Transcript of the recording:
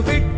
victory.